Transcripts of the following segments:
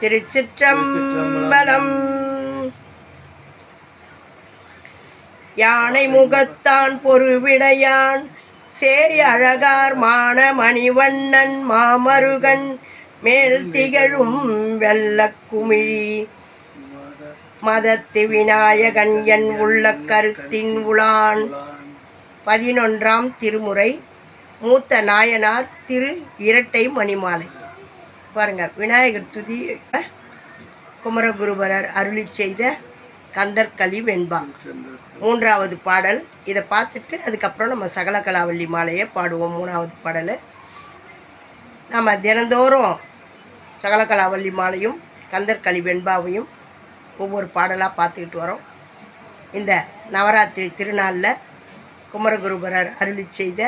திருச்சிற்றம்பலம். யானை முகத்தான் பொருவிடையான். சேரி அழகார் மான மணிவண்ணன் மாமருகன். மேல் திகழும் வெள்ளக்குமிழி மதத்து விநாயகன் என் உள்ள கருத்தின் உளான். பதினொன்றாம் திருமுறை. மூத்த நாயனார் திரு இரட்டை மணிமாலை. பாருங்கள் விநாயகர் துதி குமரகுருபரர் அருளி செய்த கந்தற்களி வெண்பா மூன்றாவது பாடல் இதை பார்த்துட்டு அதுக்கப்புறம் நம்ம சகலகலாவல்லி மாலையை பாடுவோம் மூணாவது பாடல். நம்ம தினந்தோறும் சகலகலாவல்லி மாலையும் கந்தற்களி வெண்பாவையும் ஒவ்வொரு பாடலாக பார்த்துக்கிட்டு வரோம். இந்த நவராத்திரி திருநாளில் குமரகுருபரர் அருளி செய்த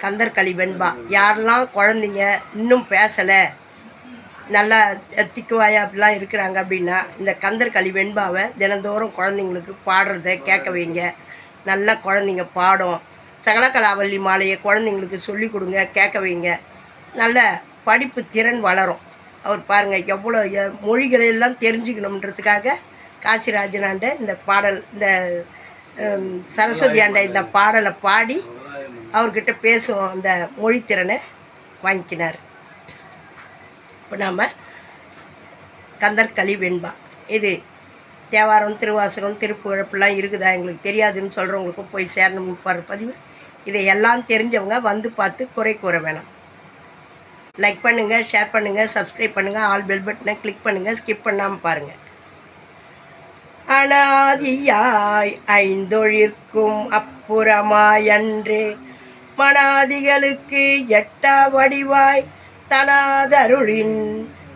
கந்தர்கலி வெண்பா. யாரெல்லாம் குழந்தைங்க இன்னும் பேசலை நல்லா திக்குவாயா அப்படிலாம் இருக்கிறாங்க அப்படின்னா இந்த கந்தர்கலி வெண்பாவை தினந்தோறும் குழந்தைங்களுக்கு பாடுறத கேட்க வைங்க. நல்லா குழந்தைங்க பாடும். சகலகலாவல்லி மாலையை குழந்தைங்களுக்கு சொல்லி கொடுங்க கேட்க வைங்க. நல்ல படிப்பு திறன் வளரும். அவர் பாருங்கள் எவ்வளோ எ- மொழிகளை எல்லாம் தெரிஞ்சுக்கணுன்றதுக்காக காசிராஜனாண்ட இந்த பாடல் இந்த சரஸ்வதி ஆண்ட இந்த பாடலை பாடி அவர்கிட்ட பேசும் அந்த மொழித்திறனை வாங்கிக்கினார். இப்போ நாம் கந்தற்களி வெண்பா. இது தேவாரம் திருவாசகம் திருப்புழப்புலாம் இருக்குதா? எங்களுக்கு தெரியாதுன்னு சொல்கிறவங்களுக்கும் போய் சேரணும்னு பாரு பதிவு. இதை எல்லாம் தெரிஞ்சவங்க வந்து பார்த்து குறை கூற வேணாம். லைக் பண்ணுங்கள் ஷேர் பண்ணுங்கள் சப்ஸ்கிரைப் பண்ணுங்கள் ஆல் பெல் பட்டனை கிளிக் பண்ணுங்கள் ஸ்கிப் பண்ணாமல் பாருங்கள் அனாதியாய் ஐந்தொழிற்கும் அப்புறமாயன்றே மனாதிகளுக்கு எட்டா வடிவாய் தனாதருளின்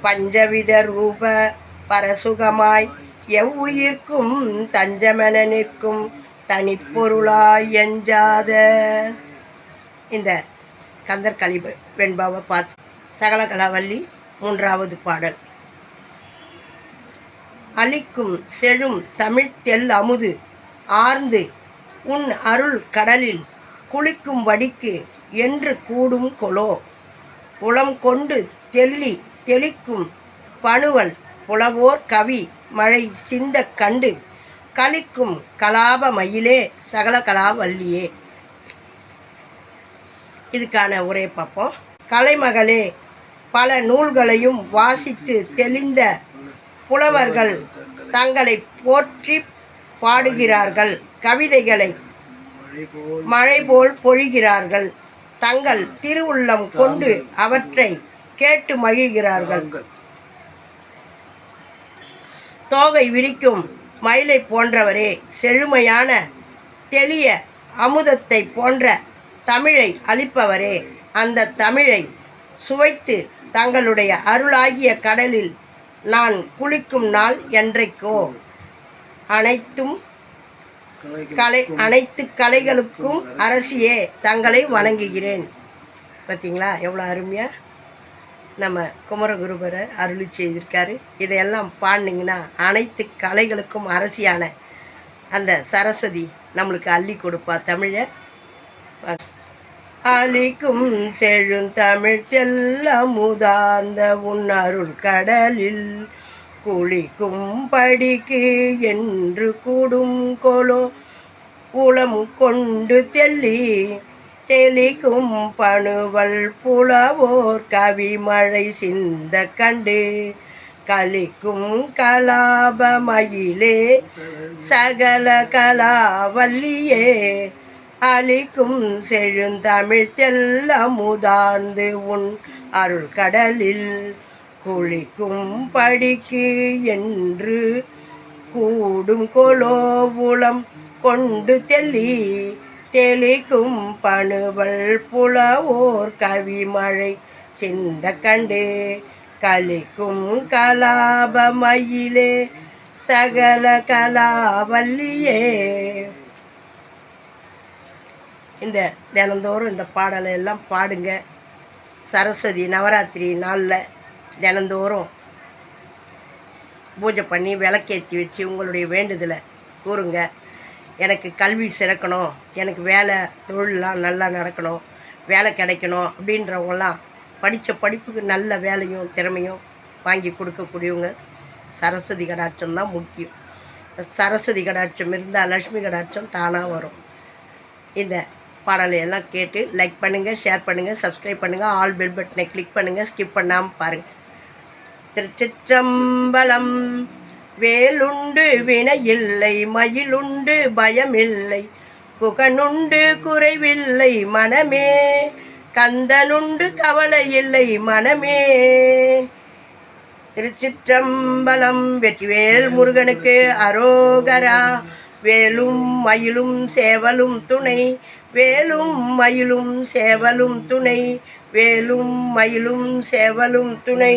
பஞ்சவித ரூப பரசுகமாய் எவ்வுயிர்க்கும் தஞ்சமென நிற்கும் தனிப்பொருளாய் எஞ்சாத. இந்த கந்தர் கலி வெண்பாவை பார்த்து சகலகலாவல்லி மூன்றாவது பாடல். அழிக்கும் செழும் தமிழ்த் தெல் அமுது ஆர்ந்து உன் அருள் கடலில் குளிக்கும் வடிக்கு என்று கூடும் கொலோ. உளம் கொண்டு தெள்ளி தெளிக்கும் பணுவல் புலவோர் கவி மழை சிந்த கண்டு கலிக்கும் கலாப மயிலே சகல கலாவல்லியே இதுக்கான உரை பார்ப்போம். கலைமகளே பல நூல்களையும் வாசித்து தெளிந்த புலவர்கள் தங்களை போற்றி பாடுகிறார்கள். கவிதைகளை மழை போல் பொழிகிறார்கள். தங்கள் திருவுள்ளம் கொண்டு அவற்றை கேட்டு மகிழ்கிறார்கள். தோகை விரிக்கும் மயிலை போன்றவரே செழுமையான தெளிய அமுதத்தை போன்ற தமிழை அளிப்பவரே அந்த தமிழை சுவைத்து தங்களுடைய அருளாகிய கடலில் நான் குளிக்கும் நாள் என்றைக்கோ. அனைத்தும் கலை அனைத்து கலைகளுக்கும் அரசியே தங்களை வணங்குகிறேன். பார்த்தீங்களா எவ்வளோ அருமையாக நம்ம குமரகுருபரர் அருளி செய்திருக்காரு. இதையெல்லாம் பாடினீங்கன்னா அனைத்து கலைகளுக்கும் அரசியான அந்த சரஸ்வதி நம்மளுக்கு அள்ளி கொடுப்பா தமிழை அளிக்கும் செழுந்தமிழ் தெல்லமுதார்ந்த உன் அருள் கடலில் குளிக்கும் படிக்கு என்று கூடும் கொலோ. புலம் கொண்டு தெள்ளி தெளிக்கும் பணுவல் புலவோர் கவிமழை சிந்த கண்டு. கலிக்கும் கலாபமயிலே சகல கலாவல்லியே. அளிக்கும் செழுந்தமிழ் தெல்லமுதார்ந்து உன் அருள் கடலில் குளிக்கும் படிக்கு என்று கூடும் கொலோபுலம் கொண்டு தெள்ளி தெளிக்கும் பணுவல் புலவோர் கவிமழை சிந்த கண்டு கலிக்கும் கலாபமயிலே சகல கலாவல்லியே. இந்த தினந்தோறும் இந்த பாடலை எல்லாம் பாடுங்க. சரஸ்வதி நவராத்திரி நாளில் தினந்தோறும் பூஜை பண்ணி விளக்கேற்றி வச்சு உங்களுடைய வேண்டுதலை கூறுங்க. எனக்கு கல்வி சிறக்கணும். எனக்கு வேலை தொழிலெலாம் நல்லா நடக்கணும். வேலை கிடைக்கணும் அப்படின்றவங்களாம் படித்த படிப்புக்கு நல்ல வேலையும் திறமையும் வாங்கி கொடுக்கக்கூடியவங்க சரஸ்வதி கடாட்சம் தான் முக்கியம். சரஸ்வதி கடாட்சம் இருந்தால் லக்ஷ்மி கடாட்சம் தானாக வரும். இந்த பாடலையெல்லாம் கேட்டு லைக் பண்ணுங்கள் ஷேர் பண்ணுங்கள் சப்ஸ்கிரைப் பண்ணுங்கள் ஆல் பெல் பட்டனை கிளிக் பண்ணுங்கள் ஸ்கிப் பண்ணாமல் பாருங்கள் திருச்சிற்றம்பலம். வேலுண்டு வினையில்லை மயிலுண்டு பயமில்லை குகனுண்டு குறைவில்லை மனமே கந்தனுண்டு கவலை இல்லை மனமே. திருச்சிற்றம்பலம் வெற்றிவேல் முருகனுக்கு அரோகரா. வேலும் மயிலும் சேவலும் துணை வேலும் மயிலும் சேவலும் துணை வேலும் மயிலும் சேவலும் துணை.